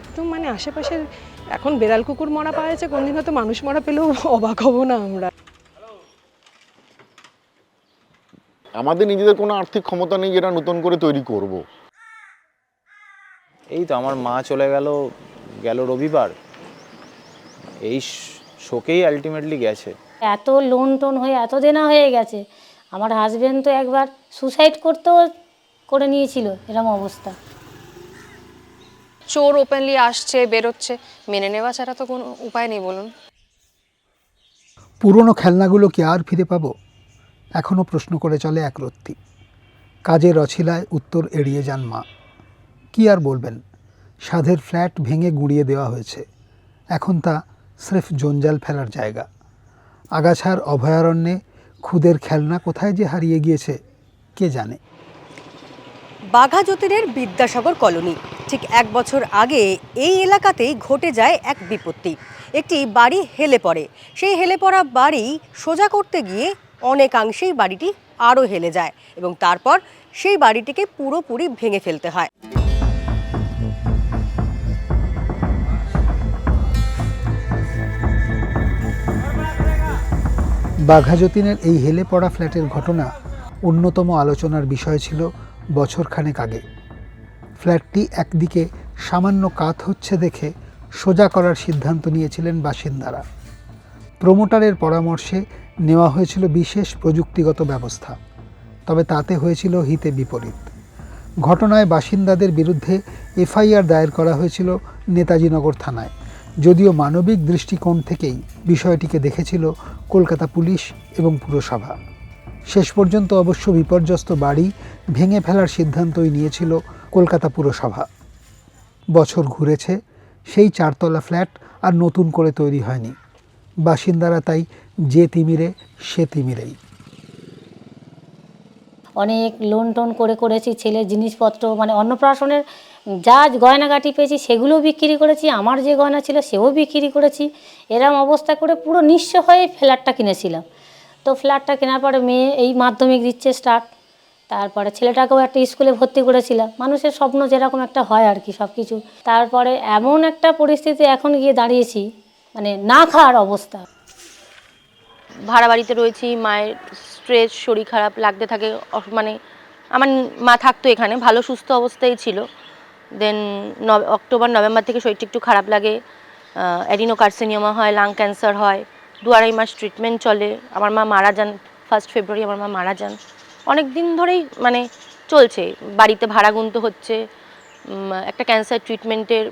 একদম মানে আশেপাশের এখন বেড়াল কুকুর মরা পাওয়া যাচ্ছে কোনদিন হয়তো মানুষ মরা পেলেও অবাক হব না আমরা। আমাদের নিজেদের কোনো আর্থিক ক্ষমতা নেই যেটা নতুন করে তৈরি করব। এই তো আমার মা চলে গেল গেল রবিবার। এই শোকেই আলটিমেটলি গেছে। এত লোন টোন হয়ে এত দেনা হয়ে গেছে আমার হাজবেন্ড তো একবার সুসাইড করতেও করে নিয়েছিল এরম অবস্থা। চোর ওপেনলি আসছে, বেরোচ্ছে। মেনে নেওয়া ছাড়া তো কোনো উপায় নেই, বলুন। পুরনো খেলনাগুলো কি আর ফিরে পাবো? এখনও প্রশ্ন করে চলে এক রত্তি। কাজের অছিলায় উত্তর এড়িয়ে যান মা। কি আর বলবেন? সাধের ফ্ল্যাট ভেঙে গুঁড়িয়ে দেওয়া হয়েছে। এখন তা স্রেফ জঞ্জাল ফেলার জায়গা। আগাছার অভয়ারণ্যে খুদের খেলনা কোথায় যে হারিয়ে গিয়েছে, কে জানে? বাঘা যতীনের বিদ্যাসাগর কলোনি। ঠিক এক বছর আগে এই এলাকাতেই ঘটে যায় এক বিপত্তি। একটি বাড়ি হেলে পড়ে। সেই হেলে পড়া বাড়ি সোজা করতে গিয়ে অনেকাংশেই বাড়িটি আরও হেলে যায় এবং তারপর সেই বাড়িটিকে পুরোপুরি ভেঙে ফেলতে হয়। বাঘাযতীনের এই হেলে পড়া ফ্ল্যাটের ঘটনা অন্যতম আলোচনার বিষয় ছিল বছরখানেক আগে। ফ্ল্যাটটি একদিকে সামান্য কাত হচ্ছে দেখে সোজা করার সিদ্ধান্ত নিয়েছিলেন বাসিন্দারা। প্রমোটারের পরামর্শে নেওয়া হয়েছিল বিশেষ প্রযুক্তিগত ব্যবস্থা, তবে তাতে হয়েছিল হিতে বিপরীত। ঘটনায় বাসিন্দাদের বিরুদ্ধে এফআইআর দায়ের করা হয়েছিল নেতাজিনগর থানায়, যদিও মানবিক দৃষ্টিকোণ থেকেই বিষয়টিকে দেখেছিল কলকাতা পুলিশ এবং পুরসভা। শেষ পর্যন্ত অবশ্য বিপর্যস্ত বাড়ি ভেঙে ফেলার সিদ্ধান্তই নিয়েছিল কলকাতা পুরসভা। বছর ঘুরেছে, সেই চারতলা ফ্ল্যাট আর নতুন করে তৈরি হয়নি। বাসিন্দারা তাই যে তিমিরে, সে তিমিরেই। অনেক লোন টোন করে করেছি, ছেলের জিনিসপত্র মানে অন্নপ্রাশনের যা গয়নাগাটি পেয়েছি সেগুলোও বিক্রি করেছি, আমার যে গয়না ছিল সেও বিক্রি করেছি। এরম অবস্থা করে পুরো নিঃস্ব হয়ে ফ্ল্যাটটা কিনেছিলাম। তো ফ্ল্যাটটা কেনার পরে মেয়ে এই মাধ্যমিক দিচ্ছে স্টার্ট তারপরে ছেলেটাকেও একটা স্কুলে ভর্তি করেছিলাম। মানুষের স্বপ্ন যেরকম একটা হয় আর কি সব কিছু তারপরে এমন একটা পরিস্থিতি এখন গিয়ে দাঁড়িয়েছি মানে না খাওয়ার অবস্থা। ভাড়া বাড়িতে রয়েছি, মায়ের স্ট্রেস শরীর খারাপ লাগতে থাকে মানে আমার মা থাকতো এখানে, ভালো সুস্থ অবস্থায় ছিল। দেন অক্টোবর, নভেম্বর থেকে শরীরটা একটু খারাপ লাগে। অ্যাডিনোকার্সিনিয়ামা হয় লাং ক্যান্সার হয়। দু আড়াই মাস ট্রিটমেন্ট চলে। আমার মা মারা যান ফার্স্ট ফেব্রুয়ারি আমার মা মারা যান। অনেক দিন ধরেই মানে চলছে। বাড়িতে ভাড়া গুনতে হচ্ছে। একটা ক্যান্সার ট্রিটমেন্টের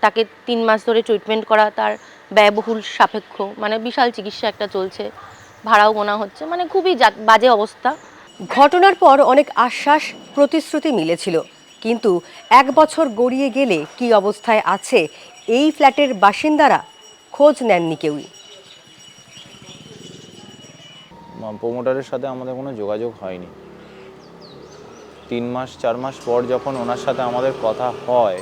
তাকে তিন মাস ধরে ট্রিটমেন্ট করা, তার ব্যয়বহুল সাপেক্ষ। মানে বিশাল চিকিৎসা একটা চলছে। ভাড়াও গোনা হচ্ছে। মানে খুবই বাজে অবস্থা। ঘটনার পর অনেক আশ্বাস, প্রতিশ্রুতি মিলেছিল। কিন্তু এক বছর গড়িয়ে গেলে কি অবস্থায় আছে এই ফ্ল্যাটের বাসিন্দারা, খোঁজ নেননি কেউই। প্রমোটারের সাথে আমাদের কোনো যোগাযোগ হয়নি। তিন মাস, চার মাস পর যখন ওনার সাথে আমাদের কথা হয়,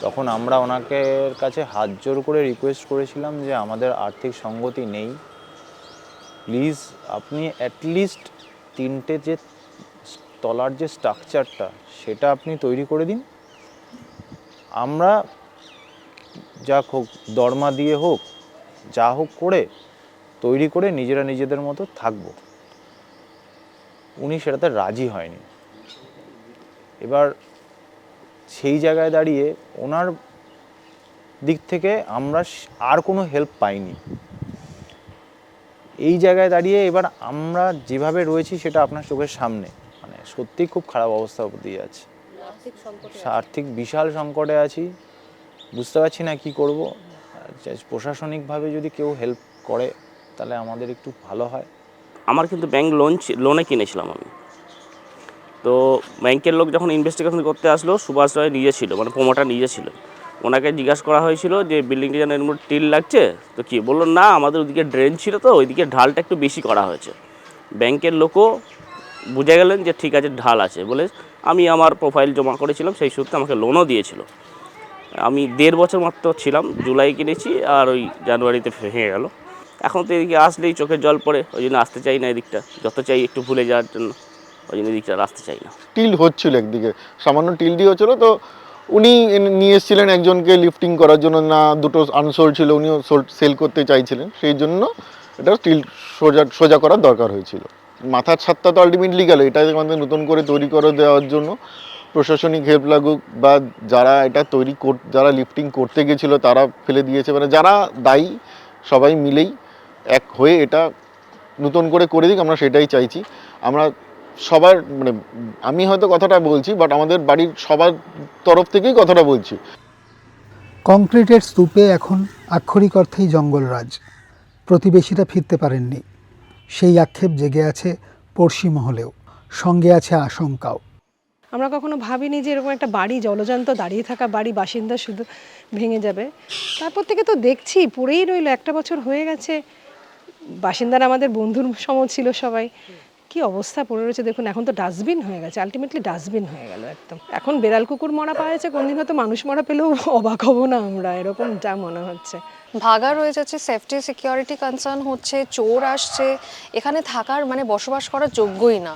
তখন আমরা ওনাকে কাছে হাত জোর করে রিকোয়েস্ট করেছিলাম যে আমাদের আর্থিক সঙ্গতি নেই। প্লিজ আপনি অ্যাটলিস্ট তিনটে যে তলার যে স্ট্রাকচারটা সেটা আপনি তৈরি করে দিন। আমরা যা হোক, দরমা দিয়ে হোক, যা হোক করে তৈরি করে নিজেরা নিজেদের মতো থাকব। উনি সেটাতে রাজি হয়নি। এবার সেই জায়গায় দাঁড়িয়ে ওনার দিক থেকে আমরা আর কোনো হেল্প পাইনি। এই জায়গায় দাঁড়িয়ে এবার আমরা যেভাবে রয়েছি সেটা আপনার চোখের সামনে। মানে সত্যিই খুব খারাপ অবস্থা দিয়ে যাচ্ছে আর্থিক বিশাল সংকটে আছি। বুঝতে পারছি না কি করব। প্রশাসনিকভাবে যদি কেউ হেল্প করে তাহলে আমাদের একটু ভালো হয়। আমার কিন্তু ব্যাংক লোন লোনে কিনেছিলাম আমি। তো ব্যাংকের লোক যখন ইনভেস্টিগেশন করতে আসলো, সুভাষ রায় নিজে ছিল মানে প্রমোটার নিজে ছিল। ওনাকে জিজ্ঞাসা করা হয়েছিল যে, বিল্ডিংটা যেন এর মধ্যে টিল লাগছে? তো কি বলল, না, আমাদের ওদিকে ড্রেন ছিল তো, ওইদিকে ঢালটা একটু বেশি করা হয়েছে। ব্যাংকের লোকও বুঝে গেলেন যে, ঠিক আছে, ঢাল আছে। বলে আমি আমার প্রোফাইল জমা করেছিলাম, সেই সূত্রে আমাকে লোনও দিয়েছিল। আমি দেড় বছর মাত্র ছিলাম, জুলাই কিনেছি, আর ওই জানুয়ারিতে ভেঙে গেল। এখন তো এদিকে আসলেই চোখের জল পড়ে, ওই জন্য আসতে চাই না এদিকটা। যত চাই একটু ভুলে যাওয়ার জন্য, ওই জন্য এদিকটা আসতে চাই না। টিল হচ্ছিল একদিকে। সামান্য টিল দিয়ে হচ্ছিল তো, উনি নিয়ে এসেছিলেন একজনকে লিফটিং করার জন্য, না দুটো আনসোল ছিল, উনিও সেল করতে চাইছিলেন। সেই জন্য এটা স্টিল সোজা সোজা করার দরকার হয়েছিল। মাথার ছাদটা তো আলটিমেটলি গেল, এটা আমাদের নতুন করে তৈরি করে দেওয়ার জন্য প্রশাসনিক হেল্প লাগুক, বা যারা এটা তৈরি কর, যারা লিফটিং করতে গেছিল, তারা ফেলে দিয়েছে। মানে যারা দায়ী, সবাই মিলেই এক হয়ে এটা নতুন করে করে দিক আমরা সেটাই চাইছি। আমরা সবার মানে আমি হয়তো কথাটা বলছি বাট আমাদের বাড়ির সবার তরফ থেকেই কথাটা বলছি। কংক্রিটের স্তূপে এখন আক্ষরিক অর্থেই জঙ্গলরাজ। প্রতিবেশীরা ফিরতে পারেননি। সেই আক্ষেপ জেগে আছে পড়শি মহলেও। সঙ্গে আছে আশঙ্কাও। আমরা কখনো ভাবিনি যে এরকম একটা বাড়ি জলজান্ত দাঁড়িয়ে থাকা বাড়ি বাসিন্দা শুধু ভেঙে যাবে। তারপর থেকে তো দেখছি পড়েই রইল একটা বছর হয়ে গেছে। বাসিন্দারা আমাদের বন্ধুর সম ছিল সবাই। কি অবস্থা পড়ে রয়েছে? দেখুন, এখন তো ডাস্টবিন হয়ে গেছে। আলটিমেটলি ডাস্টবিন হয়ে গেল একদম। এখন বেড়াল কুকুর মরা পাওয়া যাচ্ছে, কোনদিন হয়তো মানুষ মরা পেলেও অবাক হব না আমরা এরকম যা মনে হচ্ছে। ভাগা রয়ে যাচ্ছে সেফটি সিকিউরিটি কনসার্ন হচ্ছে, চোর আসছে। এখানে থাকার মানে বসবাস করার যোগ্যই না।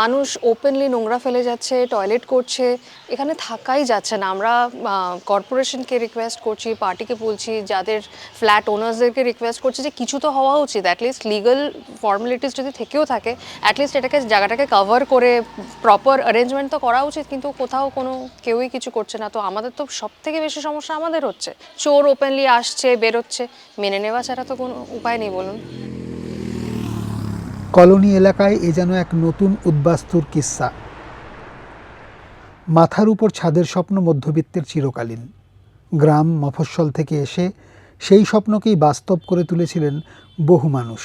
মানুষ ওপেনলি নোংরা ফেলে যাচ্ছে টয়লেট করছে, এখানে থাকাই যাচ্ছে না। আমরা কর্পোরেশনকে রিকোয়েস্ট করছি পার্টিকে বলছি, যাদের ফ্ল্যাট ওনার্সদেরকে রিকোয়েস্ট করছি যে কিছু তো হওয়া উচিত অ্যাটলিস্ট লিগাল ফর্মালিটিস যদি থেকেও থাকে অ্যাটলিস্ট এটাকে, জায়গাটাকে কভার করে প্রপার অ্যারেঞ্জমেন্ট তো করা উচিত, কিন্তু কোথাও কোনো, কেউই কিছু করছে না। তো আমাদের তো সব থেকে বেশি সমস্যা আমাদের হচ্ছে। চোর ওপেনলি আসছে, বেরোচ্ছে। মেনে নেওয়া ছাড়া তো কোনো উপায় নেই, বলুন। কলোনি এলাকায় এ যেন এক নতুন উদ্বাস্তুর কিস্সা। মাথার উপর ছাদের স্বপ্ন মধ্যবিত্তের চিরকালীন। গ্রাম মফস্বল থেকে এসে সেই স্বপ্নকেই বাস্তব করে তুলেছিলেন বহু মানুষ।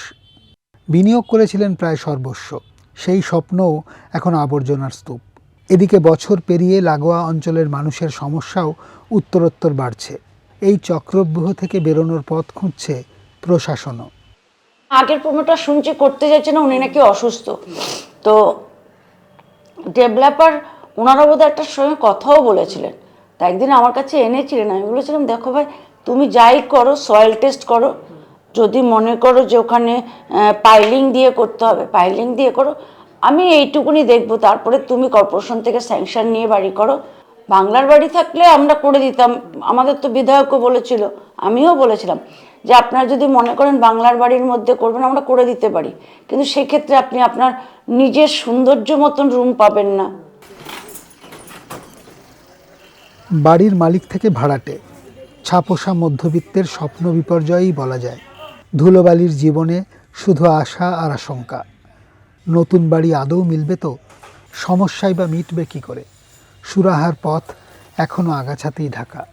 বিনিয়োগ করেছিলেন প্রায় সর্বস্ব। সেই স্বপ্নও এখন আবর্জনার স্তূপ। এদিকে বছর পেরিয়ে লাগোয়া অঞ্চলের মানুষের সমস্যাও উত্তরোত্তর বাড়ছে। এই চক্রব্যূহ থেকে বেরোনোর পথ খুঁজছে প্রশাসনও। আগের প্রমোটার শুনছি, করতে যাচ্ছে না, উনি নাকি অসুস্থ। তো ডেভেলপার ওনারা বোধহয় একটা সঙ্গে কথাও বলেছিলেন। তা একদিন আমার কাছে এনেছিলেন, আমি বলেছিলাম, দেখো ভাই, তুমি যাই করো, সয়েল টেস্ট করো যদি মনে করো যে ওখানে পাইলিং দিয়ে করতে হবে পাইলিং দিয়ে করো, আমি এইটুকুনি দেখব। তারপরে তুমি কর্পোরেশন থেকে স্যাংশন নিয়ে বাড়ি করো। বাংলার বাড়ি থাকলে আমরা করে দিতাম। আমাদের তো বিধায়কও বলেছিল, আমিও বলেছিলাম যে আপনারা যদি মনে করেন বাংলার বাড়ির মধ্যে করবেন, আমরা করে দিতে পারি। কিন্তু সেক্ষেত্রে আপনি আপনার নিজের সৌন্দর্য মতন রুম পাবেন না। বাড়ির মালিক থেকে ভাড়াটে। ছাপোষা মধ্যবিত্তের স্বপ্ন বিপর্যয়ই বলা যায়। ধুলোবালির জীবনে শুধু আশা আর আশঙ্কা। নতুন বাড়ি আদৌ মিলবে তো? সমস্যাই বা মিটবে কী করে? সুরাহার পথ এখনও আগাছাতেই ঢাকা।